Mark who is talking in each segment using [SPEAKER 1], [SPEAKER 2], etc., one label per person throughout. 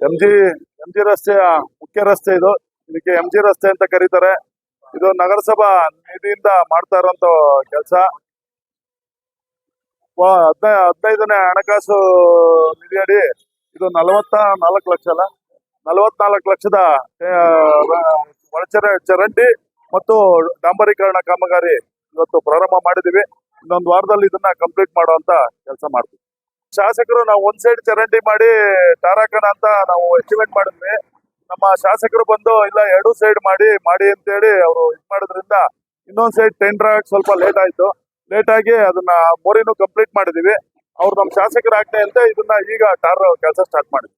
[SPEAKER 1] M G
[SPEAKER 2] M G ರಸ್ತೆಯ ಮುಖ್ಯ ರಸ್ತೆ ಇದು. ಇದಕ್ಕೆ ಎಂ ಜಿ ರಸ್ತೆ ಅಂತ ಕರೀತಾರೆ. ಇದು ನಗರಸಭಾ ನಿಧಿಯಿಂದ ಮಾಡ್ತಾ ಇರುವಂತ ಕೆಲಸ. ಹದಿನೈ, ಹದಿನೈದನೇ ಹಣಕಾಸು ನಿಧಿಯಡಿ ಇದು ನಲವತ್ತ ನಾಲ್ಕು ಲಕ್ಷ ಅಲ್ಲ, ನಲವತ್ನಾಲ್ಕು ಲಕ್ಷದ ಒಳಚರ ಚರಂಡಿ ಮತ್ತು ಡಾಂಬರೀಕರಣ ಕಾಮಗಾರಿ ಇವತ್ತು ಪ್ರಾರಂಭ ಮಾಡಿದೀವಿ ಇನ್ನೊಂದು ವಾರದಲ್ಲಿ ಇದನ್ನ ಕಂಪ್ಲೀಟ್ ಮಾಡುವಂತ ಕೆಲಸ ಮಾಡ್ತೀವಿ. ಶಾಸಕರು ನಾವು ಒಂದ್ ಸೈಡ್ ಚರಂಡಿ ಮಾಡಿ ತಾರಾಕನ ಅಂತ ನಾವು ಎಸ್ಟಿಮೇಟ್ ಮಾಡಿದ್ವಿ. ನಮ್ಮ ಶಾಸಕರು ಬಂದು, ಇಲ್ಲ, ಎರಡು ಸೈಡ್ ಮಾಡಿ ಮಾಡಿ ಅಂತ ಹೇಳಿ ಅವರು ಇದು ಮಾಡೋದ್ರಿಂದ ಇನ್ನೊಂದ್ ಸೈಡ್ ಟೆಂಡರ್ ಸ್ವಲ್ಪ ಲೇಟ್ ಆಯ್ತು. ಲೇಟ್ ಆಗಿ ಅದನ್ನ ಮೋರಿನೂ ಕಂಪ್ಲೀಟ್ ಮಾಡಿದೀವಿ. ಅವ್ರು ನಮ್ಮ ಶಾಸಕರ ಆಜ್ಞೆ ಅಂತ ಇದನ್ನ ಈಗ ಟಾರ್ ಕೆಲಸ ಸ್ಟಾರ್ಟ್ ಮಾಡಿದ್ವಿ.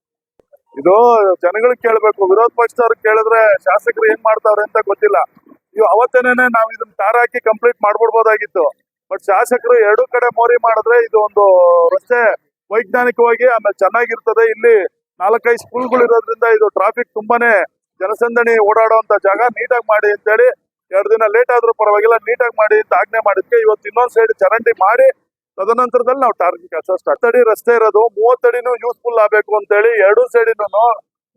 [SPEAKER 2] ಇದು ಜನಗಳಿಗೆ ಕೇಳಬೇಕು. ವಿರೋಧ ಪಕ್ಷದವ್ರಿಗೆ ಕೇಳಿದ್ರೆ ಶಾಸಕರು ಏನ್ ಮಾಡ್ತಾವ್ರೆ ಅಂತ ಗೊತ್ತಿಲ್ಲ. ಇವ್ ಅವತ್ತೇನೆ ನಾವು ಇದನ್ನ ಟಾರ್ ಹಾಕಿ ಕಂಪ್ಲೀಟ್ ಮಾಡ್ಬಿಡ್ಬೋದಾಗಿತ್ತು. ಬಟ್ ಶಾಸಕರು ಎರಡು ಕಡೆ ಮೋರಿ ಮಾಡಿದ್ರೆ ಇದು ಒಂದು ರಸ್ತೆ ವೈಜ್ಞಾನಿಕವಾಗಿ ಆಮೇಲೆ ಚೆನ್ನಾಗಿರ್ತದೆ. ಇಲ್ಲಿ ನಾಲ್ಕೈದು ಸ್ಕೂಲ್ಗಳು ಇರೋದ್ರಿಂದ ಇದು ಟ್ರಾಫಿಕ್ ತುಂಬಾನೇ ಜನಸಂದಣಿ ಓಡಾಡುವಂತ ಜಾಗ. ನೀಟಾಗಿ ಮಾಡಿ ಅಂತೇಳಿ ಎರಡು ದಿನ ಲೇಟ್ ಆದ್ರೂ ಪರವಾಗಿಲ್ಲ, ನೀಟಾಗಿ ಮಾಡಿ ಅಂತ ಆಜ್ಞೆ ಮಾಡಿದ್ಕೆ ಇವತ್ತು ಇನ್ನೊಂದ್ ಸೈಡ್ ಚರಂಡಿ ಮಾಡಿ ತದನಂತರದಲ್ಲಿ ನಾವು ಟಾರ್ಗೆಟ್ ಕೆಲಸ ಸ್ಟಾರ್ಟ್ ಅಡಿ ರಸ್ತೆ ಇರೋದು ಮೂವತ್ತಡಿನೂ ಯೂಸ್ಫುಲ್ ಆಗಬೇಕು ಅಂತೇಳಿ ಎರಡು ಸೈಡಿನೂ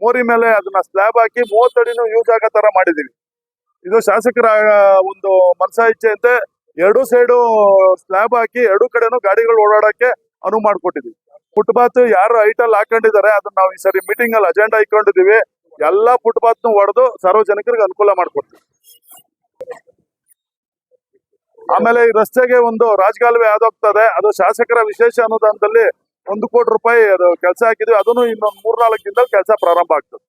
[SPEAKER 2] ಮೋರಿ ಮೇಲೆ ಅದನ್ನ ಸ್ಲ್ಯಾಬ್ ಹಾಕಿ ಮೂವತ್ತಡಿನೂ ಯೂಸ್ ಆಗೋ ತರ ಮಾಡಿದೀವಿ. ಇದು ಶಾಸಕರ ಒಂದು ಮನಸಾ ಇಚ್ಛೆ ಅಂತೆ ಎರಡು ಸೈಡು ಸ್ಲ್ಯಾಬ್ ಹಾಕಿ ಎರಡು ಕಡೆನೂ ಗಾಡಿಗಳು ಓಡಾಡಕ್ಕೆ ಅನುವು ಮಾಡ್ಕೊಟ್ಟಿದೀವಿ. ಫುಟ್ಪಾತ್ ಯಾರು ಹೈಟಲ್ ಹಾಕೊಂಡಿದ್ದಾರೆ, ಅದನ್ನ ನಾವು ಈ ಸರಿ ಮೀಟಿಂಗ್ ಅಲ್ಲಿ ಅಜೆಂಡಾ ಇಟ್ಕೊಂಡಿದೀವಿ ಎಲ್ಲಾ ಫುಟ್ಪಾತ್ ನು ಹೊಡೆದು ಸಾರ್ವಜನಿಕರಿಗೆ ಅನುಕೂಲ ಮಾಡ್ಕೊಡ್ತೀವಿ. ಆಮೇಲೆ ಈ ರಸ್ತೆಗೆ ಒಂದು ರಾಜಕಾಲುವೆ ಆದೋಗ್ತದೆ, ಅದು ಶಾಸಕರ ವಿಶೇಷ ಅನುದಾನದಲ್ಲಿ ಒಂದು ಕೋಟಿ ರೂಪಾಯಿ ಅದು ಕೆಲಸ ಹಾಕಿದ್ವಿ, ಅದನ್ನು ಇನ್ನೊಂದು ಮೂರ್ನಾಲ್ಕು ದಿನದಲ್ಲಿ ಕೆಲಸ ಪ್ರಾರಂಭ ಆಗ್ತದೆ.